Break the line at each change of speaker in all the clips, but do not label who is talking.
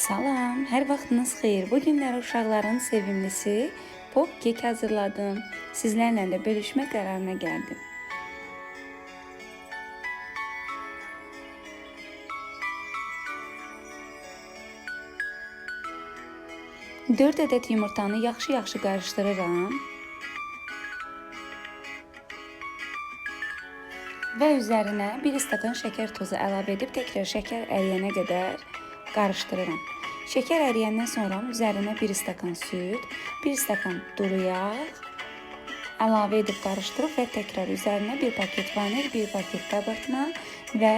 Salam, hər vaxtınız xeyir. Bu günlər uşaqların sevimlisi pop kek hazırladım. Sizlərlə də bölüşmək qərarına gəldim. Dörd ədəd yumurtanı yaxşı-yaxşı qarışdırıram. Və üzərinə 1 stakan şəkər tozu əlavə edib təkrar şəkər əriyənə qədər qarışdırıram. Şəkər əriyəndən sonra üzərinə 1 stakan süd, 1 stakan duru yağ əlavə edib qarışdırıb və təkrar üzərinə 1 paket vanil, 1 paket qabartma və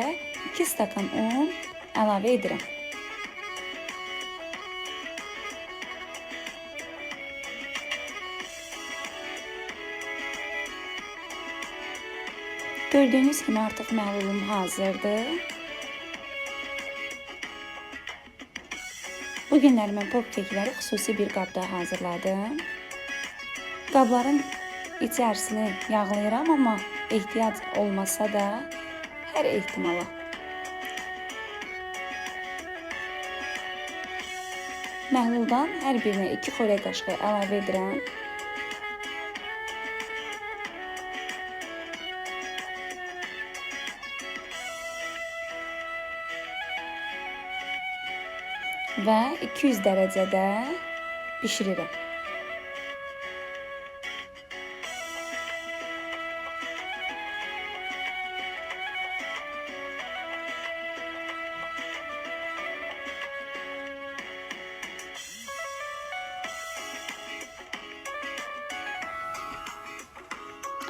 2 stakan un əlavə edirəm. Gördüğünüz kimi artıq məhlulum hazırdır. Bu günlər mən pop kekləri xüsusi bir qabda hazırladım. Qabların içərisini yağlayıram, amma ehtiyac olmasa da hər ehtimala. Məhluldan hər birinə 2 xörək qaşığı əlavə edirəm. Və 200 dərəcədə bişirirəm.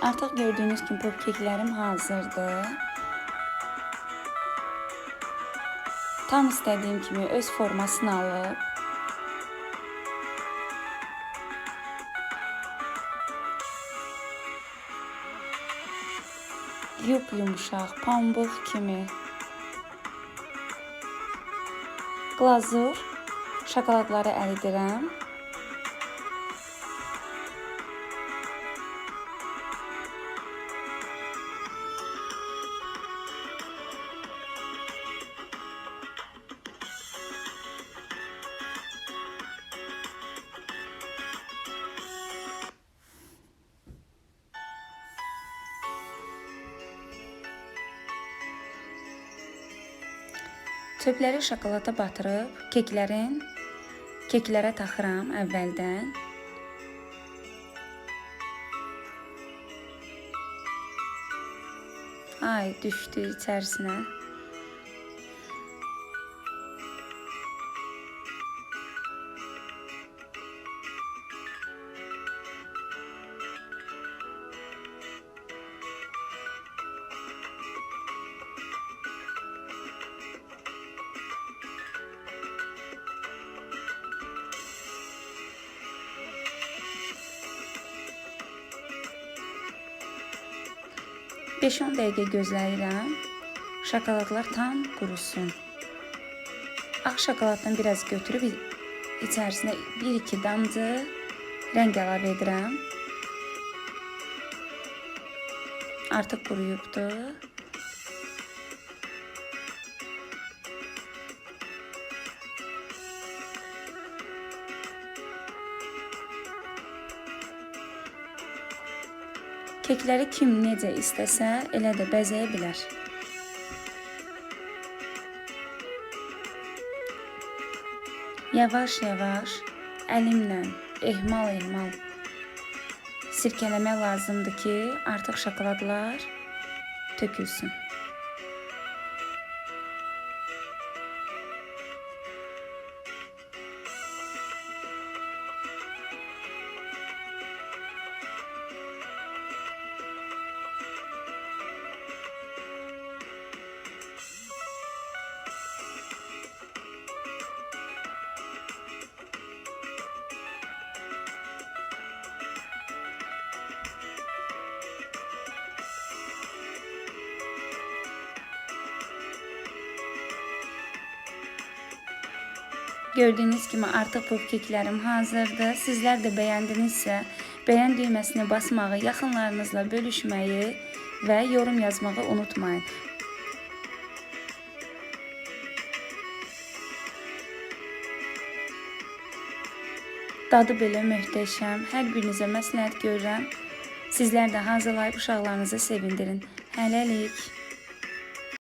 Artıq gördüyünüz kimi pop keklərim hazırdır. Tam istədiyim kimi öz formasını alıb yup yumuşaq, pambıq kimi glazur şokoladları əridirəm. Çöpləri şokolada batırıb keklərin keklərə taxıram əvvəldən. Ay düşdü içərisinə. Beş-on dəqiqə gözləyirəm. Şokoladlar tam qurusun. Ağ şokoladdan biraz götürüb içərisinə 1-2 damcı rəng əlavə edirəm. Artıq quruyubdur. Kekləri kim necə istəsə, elə də bəzəyə bilər. Yavaş-yavaş əlimlə ehmal-ehmal sirkələmək lazımdır ki, artıq şokoladlar tökülsün. Gördüğünüz gibi artık popkeklerim hazırdır. Sizler de beğendinizse beğen düğmesine basmağı, yakınlarınızla bölüşmeyi ve yorum yazmağı unutmayın. Dadı belə möhtəşəm. Hər birinizə məsləhət görürəm. Sizlər də hazırlayıb uşaqlarınızı sevindirin. Hələlik.